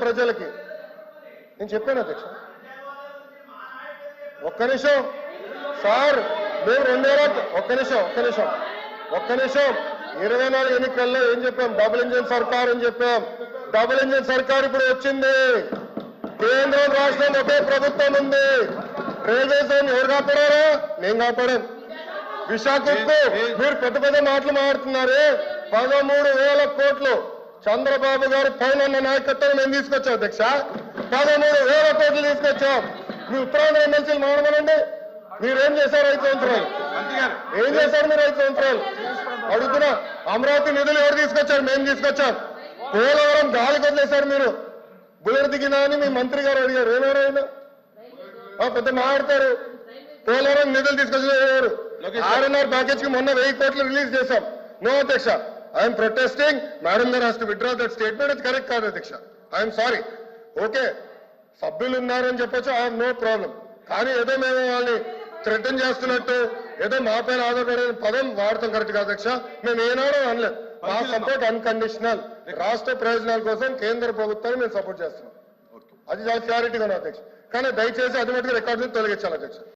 ప్రజలకి. నేను చెప్పాను అధ్యక్ష. ఒక్క నిమిషం. సార్ మేము రెండు వేల ఒక్క నిమిషం ఒక్క నిమిషం. ఒక్క నిమిషం. ఇరవై నాలుగు ఎన్నికల్లో ఏం చెప్పాం? డబుల్ ఇంజిన్ సర్కార్ అని చెప్పాం. డబుల్ ఇంజిన్ సర్కార్ ఇప్పుడు వచ్చింది. కేంద్రం రాష్ట్రం ఒకే ప్రభుత్వం ఉంది. రైల్వే జోన్ ఎవరు కాపాడారా? నేను కాపాడాను. విశాఖకు మీరు పెద్ద పెద్ద మాటలు మాట్లాడుతున్నారు. పదమూడు వేల కోట్లు. చంద్రబాబు గారు పైన నాయకత్వం మేము తీసుకొచ్చాం అధ్యక్ష. పదమూడు వేల కోట్లు తీసుకొచ్చాం. మీ ఉత్తరాంధ్ర ఎమ్మెల్సీలు మాడమనండి మీరేం చేశారు ఐదు సంవత్సరాలు ఏం చేశారు మీరు ఐదు సంవత్సరాలు అడుగుతున్నా అమరావతి నిధులు ఎవరు తీసుకొచ్చారు? మేము తీసుకొచ్చాం. పోలవరం గాలికి వదిలేశారు మీరు. బుల్లెట్ దిగినా అని మీ మంత్రి గారు అడిగారు. ఏమన్నారు ఆయన? ఆ, పెద్ద మాట్లాడతారు పోలవరం నిధులు తీసుకొచ్చారు ఆర్ఎన్ఆర్ ప్యాకేజ్కి మొన్న వెయ్యి కోట్లు రిలీజ్ చేశాం. నో అధ్యక్ష. ఐఎమ్ ప్రొటెస్టింగ్ మేడం గారు has to withdraw that statement అది కరెక్ట్ కాదు అధ్యక్ష ఐఎమ్ సారీ ఓకే సభ్యులు ఉన్నారని చెప్పొచ్చు. ఐ నో ప్రాబ్లం కానీ ఏదో మేము వాళ్ళని థ్రెటన్ చేస్తున్నట్టు ఏదో మా పైన ఆధారపడే పదం వాడతాం. కరెక్ట్ కాదు అధ్యక్ష మేము ఏనాడో అనలేదు మా సపోర్ట్ అన్కండిషనల్ రాష్ట్ర ప్రయోజనాల కోసం కేంద్ర ప్రభుత్వాన్ని మేము సపోర్ట్ చేస్తున్నాం. అది చాలా క్లారిటీగా ఉంది అధ్యక్ష కానీ దయచేసి అది మటుకు రికార్డు తొలగించాలి అధ్యక్ష